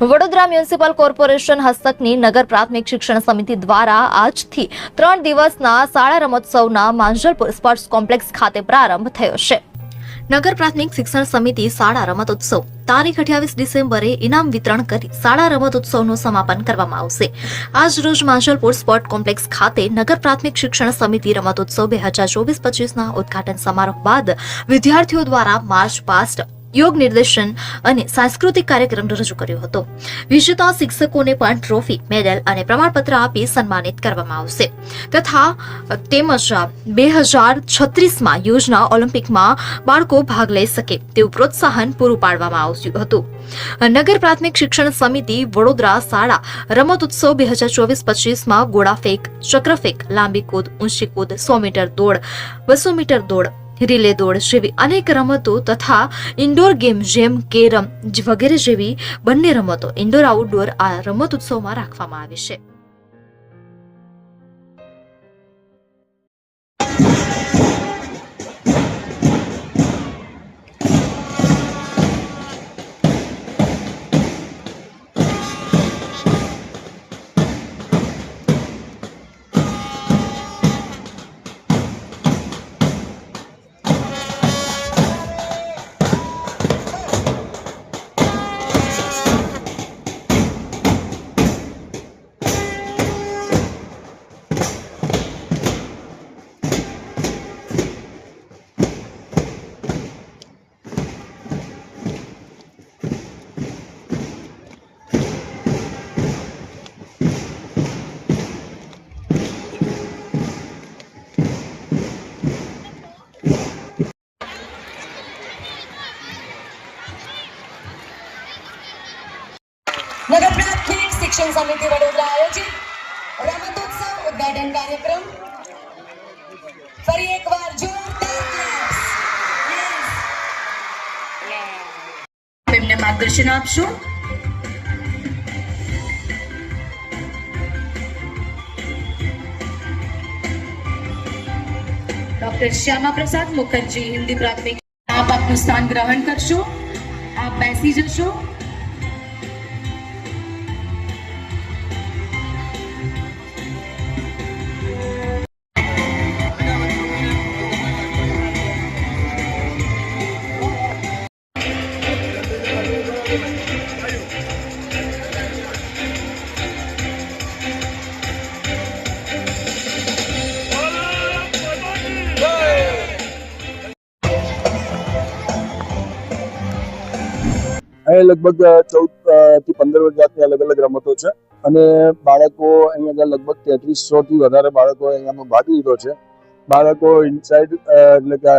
Vadodara municipal corporation હસ્તકની નગર પ્રાથમિક શિક્ષણ સમિતિ દ્વારા આજથી ત્રણ દિવસના શાળા રમોત્સવના માંજલપુર સ્પોર્ટ્સ કોમ્પ્લેક્સ ખાતે પ્રારંભ થયો છે. નગર પ્રાથમિક શિક્ષણ સમિતિ શાળા રમતોત્સવ. તારીખ અઠ્યાવીસ ડિસેમ્બરે ઇનામ વિતરણ કરી શાળા રમતોત્સવનું સમાપન કરવામાં આવશે. આજ રોજ માંજલપુર સ્પોર્ટ કોમ્પ્લેક્સ ખાતે નગર પ્રાથમિક શિક્ષણ સમિતિ રમતોત્સવ બે હજાર ચોવીસ પચીસના ઉદઘાટન સમારોહ બાદ વિદ્યાર્થીઓ દ્વારા માર્ચ પાસ્ટ યોગ નિર્દેશન અને સાંસ્કૃતિક કાર્યક્રમ રજૂ કર્યો હતો. વિજેતા શિક્ષકોને પણ ટ્રોફી મેડલ અને પ્રમાણપત્ર આપી સન્માનિત કરવામાં આવશે. તથા તેમજ બે હજાર છત્રીસમાં યોજના ઓલિમ્પિકમાં બાળકો ભાગ લઈ શકે તેવું પ્રોત્સાહન પૂરું પાડવામાં આવ્યું હતું. નગર પ્રાથમિક શિક્ષણ સમિતિ વડોદરા શાળા રમત ઉત્સવ બે હજાર ચોવીસ પચીસમાં ગોળાફેંક ચક્રફેંક લાંબી કૂદ, ઊંચી કૂદ, સો મીટર દોડ, બસો મીટર દોડ રિલે દોડ જેવી અનેક રમતો તથા ઇન્ડોર ગેમ જેમ કેરમ વગેરે જેવી બંને રમતો ઇન્ડોર આઉટડોર આ રમત ઉત્સવમાં રાખવામાં આવી છે. શિક્ષણ સમિતિ વડોદરા આયોજિત રમતોત્સવ ઉદઘાટન કાર્યક્રમ. ફરી એકવાર જોરદાર. એમને માર્ગદર્શન આપશો. ડોક્ટર શ્યામા પ્રસાદ મુખર્જી હિન્દી પ્રાથમિક આપ આપનું સ્થાન ગ્રહણ કરશો. આપ બેસી જશો. અહીં લગભગ ચૌદથી પંદર જાતની અલગ અલગ રમતો છે. અને બાળકો અહીંયા આગળ લગભગ તેત્રીસો થી વધારે બાળકો અહીંયામાં ભાગ લીધો છે. બાળકો ઇનસાઇડ એટલે કે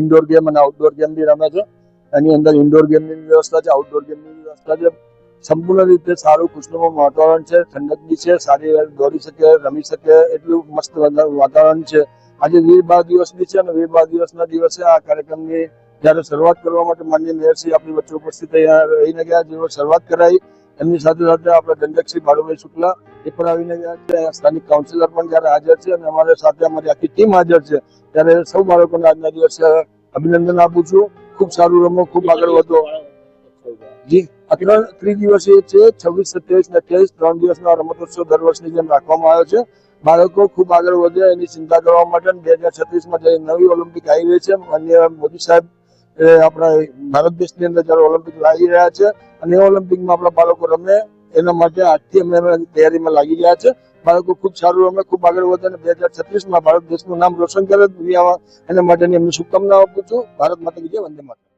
ઇન્ડોર ગેમ અને આઉટડોર ગેમ બી રમે છે. એની અંદર ઇન્ડોર ગેમની વ્યવસ્થા છે આઉટડોર ગેમની વ્યવસ્થા છે. સંપૂર્ણ રીતે સારું ખુશનુમા વાતાવરણ છે, ઠંડક બી છે, સારી દોડી શકે, રમી શકે, એટલું મસ્ત વાતાવરણ છે. આજે વીર બાર દિવસ બી છે અને વીર બાર દિવસના દિવસે આ કાર્યક્રમની જ્યારે શરૂઆત કરવા માટે માનનીય મેયરશ્રી આપણી વચ્ચે ઉપસ્થિત રહીને ગયા, જેઓ શરૂઆત કરાવી એમની સાથે સાથે આપણે દંડકશ્રી બાળુભાઈ શુક્લા એ પણ આવીને ગયા છે. સ્થાનિક કાઉન્સિલર પણ જ્યારે હાજર છે અને અમારી સાથે અમારી આખી ટીમ હાજર છે, ત્યારે સૌ બાળકોને આજના દિવસે અભિનંદન આપું છું. ખૂબ સારું રમો, ખૂબ આગળ વધો. જી ત્રણ ત્રિદિવસીય છે, છવ્વીસ, સત્યાવીસ ને અઠ્યાવીસ, ત્રણ દિવસના રમતોત્સવ દર વર્ષની જેમ રાખવામાં આવ્યો છે. બાળકો ખૂબ આગળ વધે, એની ચિંતા કરવા માટે બે હજાર છત્રીસમાં જે નવી ઓલિમ્પિક આવી રહી છે, માન્ય મોદી સાહેબ આપણા ભારત દેશની અંદર જ્યારે ઓલિમ્પિક લાગી રહ્યા છે અને એ ઓલિમ્પિકમાં આપણા બાળકો રમે, એના માટે આજથી અમે તૈયારીમાં લાગી ગયા છે. બાળકો ખૂબ સારું રમે, ખૂબ આગળ વધે અને બે હજાર છત્રીસમાં ભારત દેશનું નામ રોશન કરે દુનિયામાં. એના માટેની અમે શુભકામનાઓ આપું છું. ભારત માતા વિજય વંદે માતા